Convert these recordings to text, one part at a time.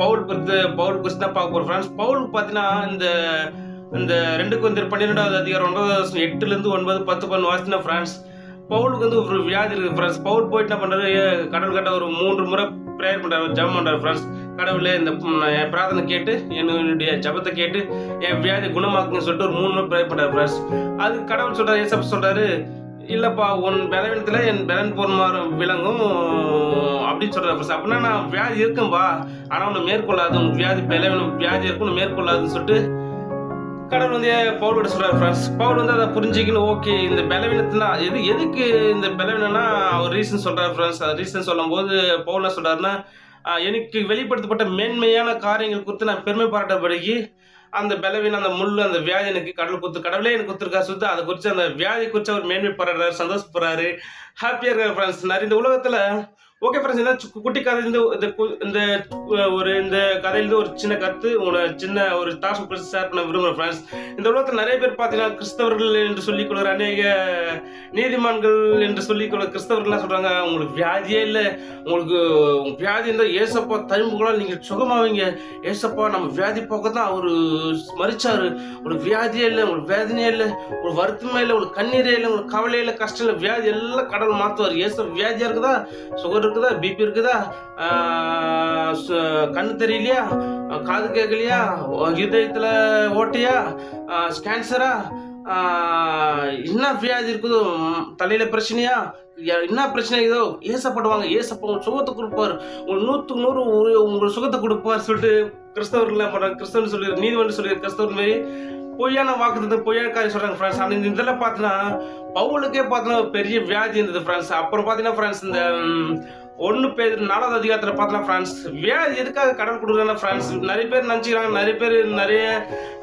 பவுல் குறித்து பவுல் குறித்து தான் பார்க்க போகிறோம் ஃப்ரெண்ட்ஸ் பவுலுக்கு பார்த்தீங்கன்னா இந்த இந்த ரெண்டுக்கு வந்து பன்னிரெண்டாவது அதிகாரம் ஒன்பதாவது வருஷம் எட்டுலேருந்து ஒன்பது பத்து பன்னெண்டு வாசினா ஃப்ரெண்ட்ஸ் பவுலுக்கு வந்து ஒரு வியாதி இருக்குது ஃப்ரெண்ட்ஸ். பவுல் போயிட்டு என்ன பண்ணுறாரு கடவுள் கட்ட ஒரு மூன்று முறை ப்ரேயர் பண்ணுறாரு ஜம் பண்ணுறாரு ஃப்ரெண்ட்ஸ். கடவுளே இந்த என் பிரார்த்தனை கேட்டு என்னுடைய ஜபத்தை கேட்டு என் வியாதி குணமாக்குன்னு சொல்லிட்டு ஒரு மூணு முறை ப்ரேயர் பண்ணுறாரு ஃப்ரெண்ட்ஸ். அது கடவுள் சொல்கிறார் ஏசப் சொல்கிறாரு இல்லைப்பா உன் பலவீனத்தில் என் பலன் பொருமாறு விளங்கும் அப்படின்னு சொல்கிறார் ஃப்ரெண்ட்ஸ் அப்படின்னா நான் வியாதி இருக்கும்பா. ஆனால் ஒன்று மேற்கொள்ளாது உன் வியாதி பலவீனம் வியாதி இருக்கும் ஒன்று மேற்கொள்ளாதுன்னு சொல்லிட்டு கடவுள் வந்து பவுல் சொல்கிறார் ஃப்ரெண்ட்ஸ் பவுல் வந்து அதை புரிஞ்சுக்கணும் ஓகே இந்த பலவீனத்துனா எது எதுக்கு இந்த பலவீனம்னா அவர் ரீசன் சொல்கிறார் ஃப்ரெண்ட்ஸ் அது ரீசன் சொல்லும்போது பவுல் என்ன சொல்கிறாருன்னா எனக்கு வெளிப்படுத்தப்பட்ட மேன்மையான காரியங்கள் குறித்து நான் பெருமை பாராட்டப்படுகி அந்த பலவீனம் அந்த முள் அந்த வியாதி எனக்கு கடவுள் குத்து கடவுளே எனக்கு குத்துருக்கா சுத்த. அதை குறித்து அந்த வியாதி குறித்து அவர் மேன்மை பாராடுறாரு சந்தோஷப்படுறாரு. ஹாப்பியாக இருக்காரு ஃப்ரெண்ட்ஸ் நிறைய இந்த உலகத்தில் ஓகே ஃப்ரெண்ட்ஸ் என்ன குட்டி கதையிலிருந்து இந்த இந்த கு- இந்த ஒரு இந்த கதையிலிருந்து ஒரு சின்ன கருத்து உங்களை சின்ன ஒரு தாசம் ஷேர் பண்ண விரும்புகிறேன் ஃப்ரெண்ட்ஸ் இந்த உலகத்தில் நிறைய பேர் பார்த்தீங்கன்னா கிறிஸ்தவர்கள் என்று சொல்லிக் கொள்கிற அநேக நீதிமான்கள் என்று சொல்லிக் கொள்ள கிறிஸ்தவர்கள்லாம் சொல்கிறாங்க உங்களுக்கு வியாதியே இல்லை. உங்களுக்கு உங்கள் வியாதி இருந்தால் ஏசப்பா தழும்புகளால் நீங்கள் சுகமாவீங்க. ஏசப்பா நம்ம வியாதி போக்க தான் அவர் மறிச்சார் உங்களுக்கு வியாதியே இல்லை உங்களுக்கு வேதனையே இல்லை உங்களுக்கு வருத்தமே இல்லை உங்களுக்கு கண்ணீரே இல்லை உங்களுக்கு கவலையே இல்லை கஷ்டம் இல்லை வியாதி எல்லாம் கடவுள் மாற்றுவார் ஏச வியாதியாக இருக்குதா? சுகர் இருக்குதா? பிபி இருக்குதா? சு- கண்ணு தெரியலையா? காது கேட்கலையா இதயத்தில் ஓட்டையா? கேன்சரா என்ன வியாதி இருக்குதோ? தலையில் தலையில பிரச்சனையா? என்ன பிரச்சனை? ஏதோ ஏசப்படுவாங்க. ஏசப்ப உங்க சுகத்தை கொடுப்பார். உங்க நூற்றுக்கு நூறு ஒரு- உங்களுக்கு சுகத்தை கொடுப்பார் சொல்லிட்டு கிறிஸ்தவர்கள் என்ன கிறிஸ்தவன் சொல்லி நீதிமன்றம் சொல்லி கிறிஸ்தவன் மாரி பொய்யான வாக்குறது பொய்யான காரியம் சொல்றாங்க ஃப்ரெண்ட்ஸ் ஆனால் இந்த இதில் பார்த்தீங்கன்னா பவுலுக்கே பார்த்தீங்கன்னா பெரிய வியாதி இருந்தது ஃப்ரெண்ட்ஸ் அப்புறம் பார்த்தீங்கன்னா ஃப்ரெண்ட்ஸ் இந்த ஒன்று பேர் நாலாவது அதிகாரத்தில் பார்த்தலாம் ஃப்ரெண்ட்ஸ் வியாதி எதுக்காக கடன் கொடுக்குறாங்க ஃப்ரெண்ட்ஸ் நிறைய பேர் நினச்சிக்கிறாங்க நிறைய பேர் நிறைய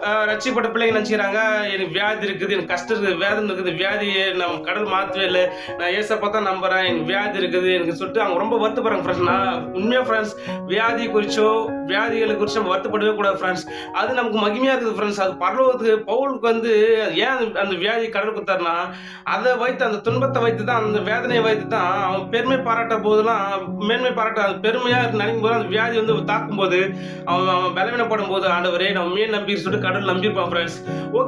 ஆஹ், ரட்சிக்கப்பட்ட பிள்ளைங்க நினச்சிக்கிறாங்க. எனக்கு வியாதி இருக்குது எனக்கு கஷ்டம் இருக்குது வேதனை இருக்குது வியாதியை நம்ம கடல் மாற்றவே இல்லை. நான் ஏசப்பா தான் நம்புகிறேன் எனக்கு வியாதி இருக்குது எனக்கு சொல்லிட்டு அவங்க ரொம்ப வருத்தப்படுறாங்க ஃப்ரெண்ட்ஸ் நான் உண்மையாக ஃப்ரெண்ட்ஸ் வியாதி குறிச்சோ வியாதிகளை குறிச்சோ நம்ம வருத்தப்படவே கூடாது ஃப்ரெண்ட்ஸ் அது நமக்கு மகிமையாக இருக்குது ஃப்ரெண்ட்ஸ் அது பரலோகத்துக்கு பவுலுக்கு வந்து ஏன் அந்த- வியாதி கடல் கொடுத்தாருன்னா அதை வைத்து அந்த துன்பத்தை வைத்து தான் அந்த வேதனையை வைத்து தான் அவன் பெருமை பாராட்ட போதெல்லாம் மேன்மை பாராட்ட அது பெருமையாக நினைக்கும் போது அந்த வியாதி வந்து தாக்கும் போது அவன் அவன் பலவீனப்படும் போது ஆண்டவரே நம்ம மீன் நம்பி சொல்லிட்டு கடல் நம்பியிருப்பான் ஃப்ரெண்ட்ஸ் ஓகே